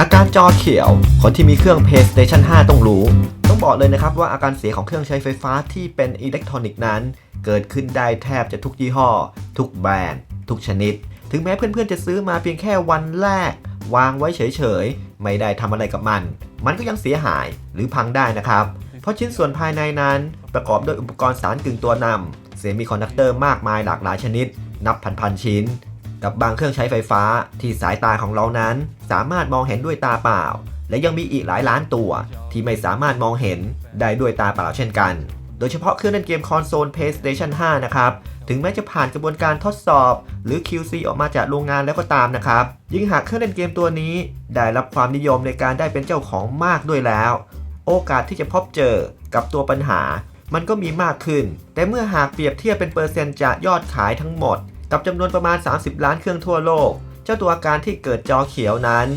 อาการจอเขียว คนที่มีเครื่อง PlayStation 5 ต้องรู้ ต้องบอกเลยนะครับว่าอาการเสียของเครื่องใช้ไฟฟ้าที่เป็นอิเล็กทรอนิกส์นั้น เกิดขึ้นได้แทบจะทุกยี่ห้อ ทุกแบรนด์ ทุกชนิด ถึงแม้เพื่อนๆจะซื้อมาเพียงแค่วันแรก วางไว้เฉยๆ ไม่ได้ทำอะไรกับมัน มันก็ยังเสียหายหรือพังได้นะครับ เพราะชิ้นส่วนภายในนั้น ประกอบด้วยอุปกรณ์สารกึ่งตัวนำเสียมีคอนดักเตอร์มากมายหลากหลายชนิด นับพันๆชิ้น กับบางเครื่องใช้ไฟฟ้าที่สายตาของเรานั้น สามารถมองเห็นด้วยตาเปล่า และยังมีอีกหลายล้านตัว ที่ไม่สามารถมองเห็นได้ด้วยตาเปล่าเช่นกัน โดยเฉพาะเครื่องเล่นเกมคอนโซล PlayStation 5 นะครับ ถึงแม้จะผ่านกระบวนการทดสอบ หรือ QC ออกมาจากโรงงานแล้วก็ตามนะครับ ยิ่งหากเครื่องเล่นเกมตัวนี้ ได้รับความนิยมในการได้เป็นเจ้าของมากด้วยแล้ว โอกาสที่จะพบเจอกับตัวปัญหามันก็มีมากขึ้น แต่เมื่อหากเปรียบเทียบเป็นเปอร์เซ็นต์จากยอดขายทั้งหมด กับจำนวนประมาณ 30 ล้านเครื่องทั่วโลก เจ้าตัวอาการที่เกิดจอเขียวนั้น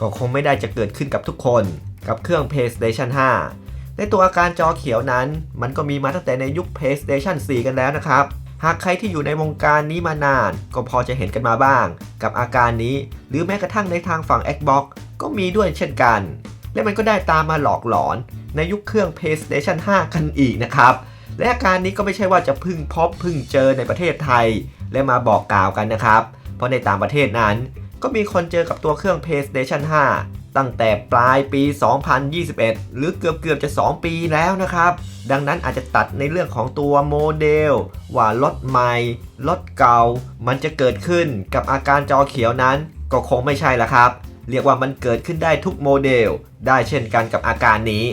ก็คงไม่ได้จะเกิดขึ้นกับทุกคนกับเครื่อง PlayStation 5 ในตัวอาการจอเขียวนั้น มันก็มีมาตั้งแต่ในยุค PlayStation 4 กันแล้วนะครับ หากใครที่อยู่ในวงการนี้มานาน ก็พอจะเห็นกันมาบ้าง กับอาการนี้ หรือแม้กระทั่งในทางฝั่ง Xbox ก็มีด้วยเช่นกัน และมันก็ได้ตามมาหลอกหลอน ในยุคเครื่อง PlayStation 5 กันอีกนะครับ และอาการนี้ก็ไม่ใช่ว่าจะพึ่งพบพึ่งเจอในประเทศไทย และมาบอกกล่าวกันนะครับ เพราะในต่างประเทศนั้น ก็มีคนเจอกับตัวเครื่อง PlayStation 5 ตั้งแต่ปลายปี 2021 หรือเกือบเกือบๆจะ 2 ปีแล้วนะครับ ดังนั้นอาจจะตัดในเรื่องของตัวโมเดล ว่ารถใหม่รถเก่า มันจะเกิดขึ้นกับอาการจอเขียวนั้น ก็คงไม่ใช่ละครับ เรียกว่ามันเกิดขึ้นได้ทุกโมเดล ได้เช่นกันกับอาการนี้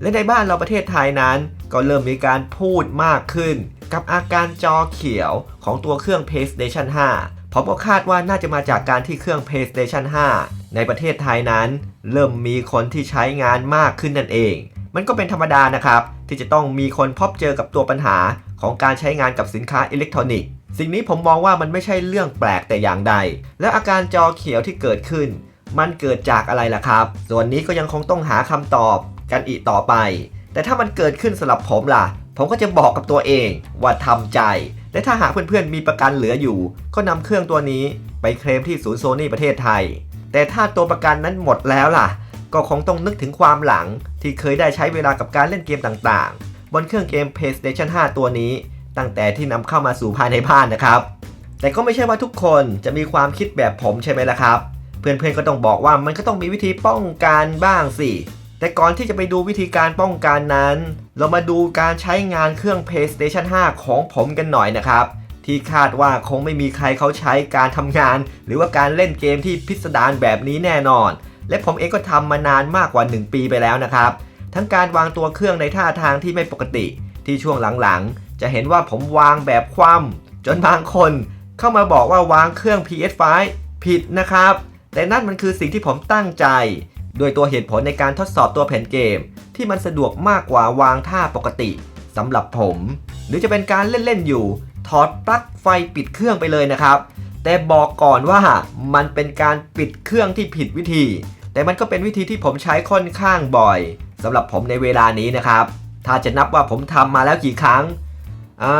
และในบ้านเราประเทศไทยนั้น ก็เริ่มมีการพูดมากขึ้น กับอาการจอเขียวของตัวเครื่อง PlayStation 5ผมก็คาดว่าน่าจะมาจากการที่เครื่อง PlayStation 5 ในประเทศไทยนั้น เริ่มมีคนที่ใช้งานมากขึ้นนั่นเอง มันก็เป็นธรรมดานะครับ ที่จะต้องมีคนพบเจอกับตัวปัญหาของการใช้งานกับสินค้าอิเล็กทรอนิกส์ สิ่งนี้ผมมองว่ามันไม่ใช่เรื่องแปลกแต่อย่างใด และอาการจอเขียวที่เกิดขึ้น มันเกิดจากอะไรล่ะครับ ส่วนนี้ก็ยังคงต้องหาคำตอบกันอีกต่อไป แต่ถ้ามันเกิดขึ้นสำหรับผมล่ะ ผมก็จะบอกกับตัวเองว่าทำใจ และถ้าหากเพื่อนๆมีประกันเหลืออยู่ ก็นำเครื่องตัวนี้ไปเคลมที่ศูนย์โซนี่ประเทศไทย แต่ถ้าตัวประกันนั้นหมดแล้วล่ะ ก็คงต้องนึกถึงความหลัง ที่เคยได้ใช้เวลากับการเล่นเกมต่างๆ บนเครื่องเกม PlayStation 5 ตัวนี้ ตั้งแต่ที่นำเข้ามาสู่ภายในบ้านนะครับ แต่ก็ไม่ใช่ว่าทุกคนจะมีความคิดแบบผมใช่ไหมล่ะครับ เพื่อนๆก็ต้องบอกว่ามันก็ต้องมีวิธีป้องกันบ้างสิ แต่ก่อนที่จะไปดูวิธีการป้องกันนั้น เรามาดูการใช้งานเครื่อง PlayStation 5 ของผมกันหน่อยนะครับ ที่คาดว่าคงไม่มีใครเขาใช้การทำงาน หรือว่าการเล่นเกมที่พิสดารแบบนี้แน่นอน และผมเองก็ทำมานานมากกว่า 1 ปีไปแล้วนะครับ ทั้งการวางตัวเครื่องในท่าทางที่ไม่ปกติ ที่ช่วงหลังๆ จะเห็นว่าผมวางแบบคว่ำจนบางคน เข้ามาบอกว่าวางเครื่อง PS5 ผิดนะครับ แต่นั่นมันคือสิ่งที่ผมตั้งใจ โดยตัวเหตุผลในการทดสอบตัวแผ่นเกม ที่มันสะดวกมากกว่าวางท่าปกติสำหรับผม หรือจะเป็นการเล่น ๆ อยู่ ถอดปลั๊กไฟปิดเครื่องไปเลยนะครับ แต่บอกก่อนว่ามันเป็นการปิดเครื่องที่ผิดวิธี แต่มันก็เป็นวิธีที่ผมใช้ค่อนข้างบ่อยสำหรับผมในเวลานี้นะครับ ถ้าจะนับว่าผมทำมาแล้วกี่ครั้งอ่า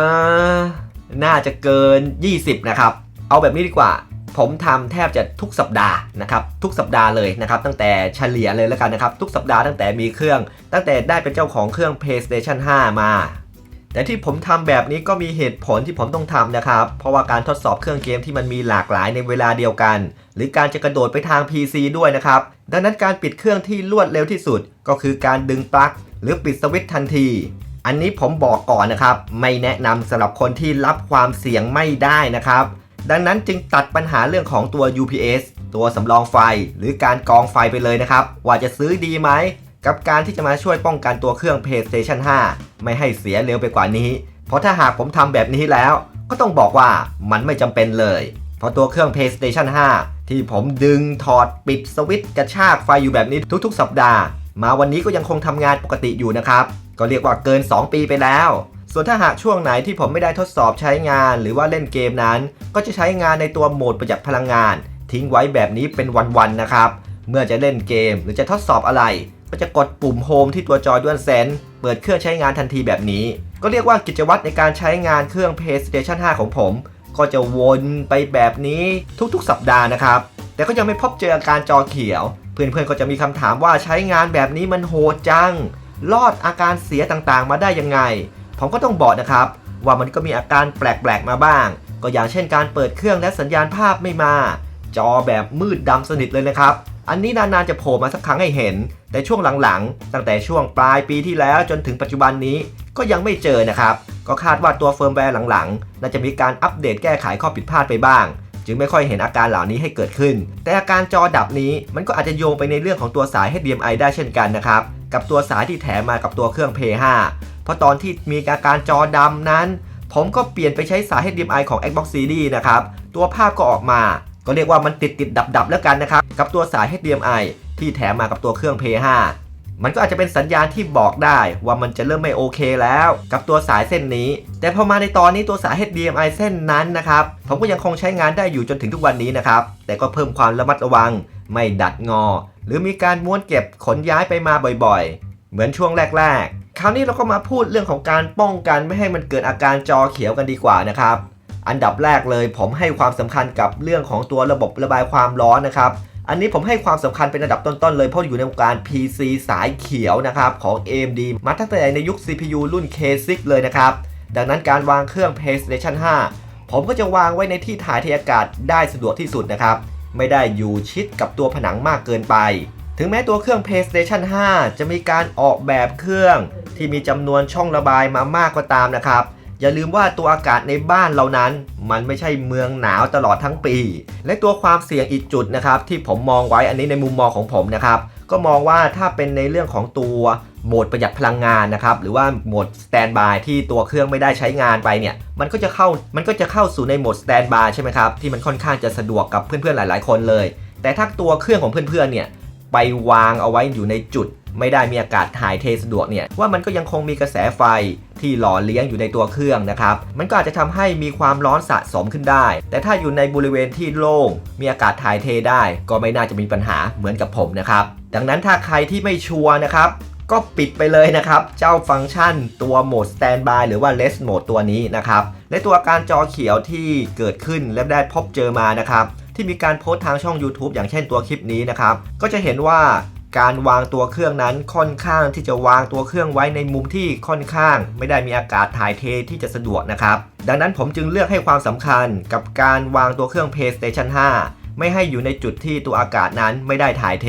น่าจะเกิน 20 นะครับ เอาแบบนี้ดีกว่า ผมทำแทบจะทุกสัปดาห์นะครับทุกสัปดาห์เลยนะครับตั้งแต่เฉลี่ยเลยแล้วกันนะครับทุกสัปดาห์ตั้งแต่มีเครื่อง ตั้งแต่ได้เป็นเจ้าของเครื่อง PlayStation 5 มาแต่ที่ผมทำแบบนี้ก็มีเหตุผลที่ผมต้องทำนะครับ เพราะว่าการทดสอบเครื่องเกมที่มันมีหลากหลายในเวลาเดียวกัน หรือการจะกระโดดไปทาง PC ด้วยนะครับ ดังนั้นการปิดเครื่องที่รวดเร็วที่สุด ก็คือการดึงปลั๊กหรือปิดสวิตช์ทันที อันนี้ผมบอกก่อนนะครับ ไม่แนะนำสำหรับคนที่รับความเสี่ยงไม่ได้นะครับ ดังนั้นจึงตัดปัญหาเรื่องของตัว UPS ตัวสำรองไฟหรือการกองไฟไปเลยนะครับ ว่าจะซื้อดีไหม กับการที่จะมาช่วยป้องกันตัวเครื่อง PlayStation 5 ไม่ให้เสียเร็วไปกว่านี้ เพราะถ้าหากผมทำแบบนี้แล้ว ก็ต้องบอกว่ามันไม่จำเป็นเลย เพราะตัวเครื่อง PlayStation 5 ที่ผมดึงถอดปิดสวิตช์กระชากไฟอยู่แบบนี้ทุกๆ สัปดาห์ มาวันนี้ก็ยังคงทำงานปกติอยู่นะครับ ก็เรียกว่าเกิน 2 ปีไปแล้ว ส่วนถ้าหากช่วงไหนที่ผมไม่ได้ทดสอบใช้งาน หรือว่าเล่นเกมนั้น ก็จะใช้งานในตัวโหมดประหยัดพลังงาน ทิ้งไว้แบบนี้เป็นวันๆนะครับ เมื่อจะเล่นเกมหรือจะทดสอบอะไร ก็จะกดปุ่มโฮมที่ตัวจอด้วนเซนเปิดเครื่องใช้งานทันทีแบบนี้ ก็เรียกว่ากิจวัตรในการใช้งานเครื่อง PlayStation 5 ของผม ก็จะวนไปแบบนี้ทุกๆ สัปดาห์นะครับ แต่ก็ยังไม่พบเจออาการจอเขียว เพื่อนๆก็จะมีคำถามว่าใช้งานแบบนี้มันโหดจังรอดอาการเสียต่างๆ มาได้ยังไง ผมก็ต้องบอกนะครับ ว่ามันก็มีอาการแปลกๆมาบ้าง ก็อย่างเช่นการเปิดเครื่องและสัญญาณภาพไม่มา จอแบบมืดดำสนิทเลยนะครับ อันนี้นานๆจะโผล่มาสักครั้งให้เห็น แต่ช่วงหลังๆ ตั้งแต่ช่วงปลายปีที่แล้วจนถึงปัจจุบันนี้ก็ยังไม่เจอนะครับ ก็คาดว่าตัวเฟิร์มแวร์หลังๆ น่าจะมีการอัปเดตแก้ไขข้อผิดพลาดไปบ้าง จึงไม่ค่อยเห็นอาการเหล่านี้ให้เกิดขึ้น แต่อาการจอดับนี้มันก็อาจจะโยงไปในเรื่องของตัวสาย HDMI ได้เช่นกันนะครับ กับตัวสายที่แถมมากับตัวเครื่อง Play 5 เพราะตอนที่มีอาการจอดำนั้น ผมก็เปลี่ยนไปใช้สาย HDMI ของ Xbox Series นะครับ ตัวภาพก็ออกมา ก็เรียกว่ามันติดติดดับดับแล้วกันนะครับ กับตัวสาย HDMI ที่แถมมากับตัวเครื่อง p 5มันก็อาจจะเป็นสัญญาณที่บอกได้ว่ามันจะเริ่มไม่โอเคแล้ว กับตัวสายเส้นนี้ แต่พอมาในตอนนี้ตัวสาย HDMI เส้นนั้นนะครับ ผมก็ยังคงใช้งานได้อยู่จนถึงทุกวันนี้นะครับ แต่ก็เพิ่มความระมัดระวัง ไม่ดัดงอ หรือมีการม้วนเก็บขนย้ายไปมาบ่อยๆ เหมือนช่วงแรก ๆ คราวนี้เราก็มาพูดเรื่องของการป้องกันไม่ให้มันเกิดอาการจอเขียวกันดีกว่านะครับ อันดับแรกเลยผมให้ความสำคัญกับเรื่องของตัวระบบระบายความร้อนนะครับ อันนี้ผมให้ความสำคัญเป็นระดับต้นๆเลยเพราะอยู่ในวงการ PC สายเขียวนะครับของ AMD มาตั้งแต่ในยุค CPU รุ่น K6 เลยนะครับ ดังนั้นการวางเครื่อง PlayStation 5 ผมก็จะวางไว้ในที่ถ่ายเทอากาศได้สะดวกที่สุดนะครับ ไม่ได้อยู่ชิดกับตัวผนังมากเกินไป ถึงแม้ตัวเครื่อง PlayStation 5 จะมีการออกแบบเครื่อง ที่มีจำนวนช่องระบายมามากก็ตามนะครับ อย่าลืมว่าตัวอากาศในบ้านเรานั้น มันไม่ใช่เมืองหนาวตลอดทั้งปี และตัวความเสี่ยงอีกจุดนะครับที่ผมมองไว้อันนี้ในมุมมองของผมนะครับก็มองว่าถ้าเป็นในเรื่องของตัวโหมดประหยัดพลังงานนะครับหรือว่าโหมดสแตนบายที่ตัวเครื่องไม่ได้ใช้งานไปเนี่ยมันก็จะเข้ามันก็จะเข้าสู่ในโหมดสแตนบายใช่ไหมครับที่มันค่อนข้างจะสะดวกกับเพื่อนๆหลาย ๆ คนเลย แต่ถ้าตัวเครื่องของเพื่อนๆเนี่ย ไปวางเอาไว้อยู่ในจุด ไม่ได้มีอากาศถ่ายเทสะดวกเนี่ยว่ามันก็ยังคงมีกระแสไฟที่หล่อเลี้ยงอยู่ในตัวเครื่องนะครับ มันก็อาจจะทำให้มีความร้อนสะสมขึ้นได้ แต่ถ้าอยู่ในบริเวณที่โล่ง มีอากาศถ่ายเทได้ ก็ไม่น่าจะมีปัญหาเหมือนกับผมนะครับ ดังนั้นถ้าใครที่ไม่ชัวร์นะครับ ก็ปิดไปเลยนะครับ เจ้าฟังก์ชันตัวโหมด Standby หรือว่า Rest Mode ตัวนี้นะครับ และตัวอาการจอเขียวที่เกิดขึ้นและได้พบเจอมานะครับ ที่มีการโพสต์ทางช่อง YouTube อย่างเช่นตัวคลิปนี้นะครับ ก็จะเห็นว่าการวางตัวเครื่องนั้นค่อนข้างที่จะวางตัวเครื่องไว้ในมุมที่ค่อนข้าง ไม่ได้มีอากาศถ่ายเทที่จะสะดวกนะครับ ดังนั้นผมจึงเลือกให้ความสำคัญกับการวางตัวเครื่อง PlayStation 5 ไม่ให้อยู่ในจุดที่ตัวอากาศนั้นไม่ได้ถ่ายเท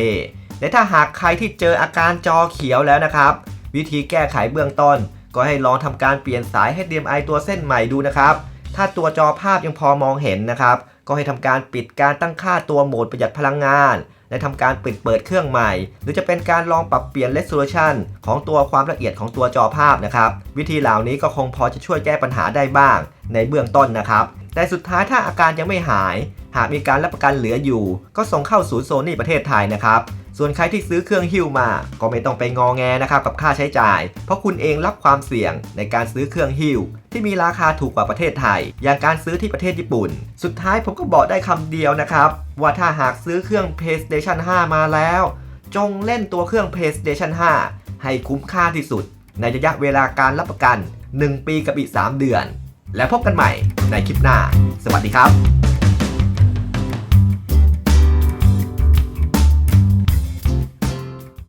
และถ้าหากใครที่เจออาการจอเขียวแล้วนะครับ วิธีแก้ไขเบื้องต้น ก็ให้ลองทำการเปลี่ยนสาย HDMI ตัวเส้นใหม่ดูนะครับ ถ้าตัวจอภาพยังพอมองเห็นนะครับ ก็ให้ทำการปิดการตั้งค่าตัวโหมดประหยัดพลังงาน และทำการปิดเปิดเครื่องใหม่ หรือจะเป็นการลองปรับเปลี่ยน resolution ของตัวความละเอียดของตัวจอภาพนะครับ วิธีเหล่านี้ก็คงพอจะช่วยแก้ปัญหาได้บ้าง ในเบื้องต้นนะครับ แต่สุดท้ายถ้าอาการยังไม่หาย หากมีการรับประกันเหลืออยู่ ก็ส่งเข้าศูนย์โซนี่ประเทศไทยนะครับ ส่วนใครที่ซื้อเครื่องฮิ้วมา ก็ไม่ต้องไปงอแงนะครับกับค่าใช้จ่าย เพราะคุณเองรับความเสี่ยงในการซื้อเครื่องฮิ้วที่มีราคาถูกกว่าประเทศไทย อย่างการซื้อที่ประเทศญี่ปุ่น สุดท้ายผมก็บอกได้คำเดียวนะครับ ว่าถ้าหากซื้อเครื่อง PlayStation 5 มาแล้ว จงเล่นตัวเครื่อง PlayStation 5 ให้คุ้มค่าที่สุด ในระยะเวลาการรับประกัน 1 ปีกับอีก 3 เดือน แล้วพบกันใหม่ในคลิปหน้า สวัสดีครับ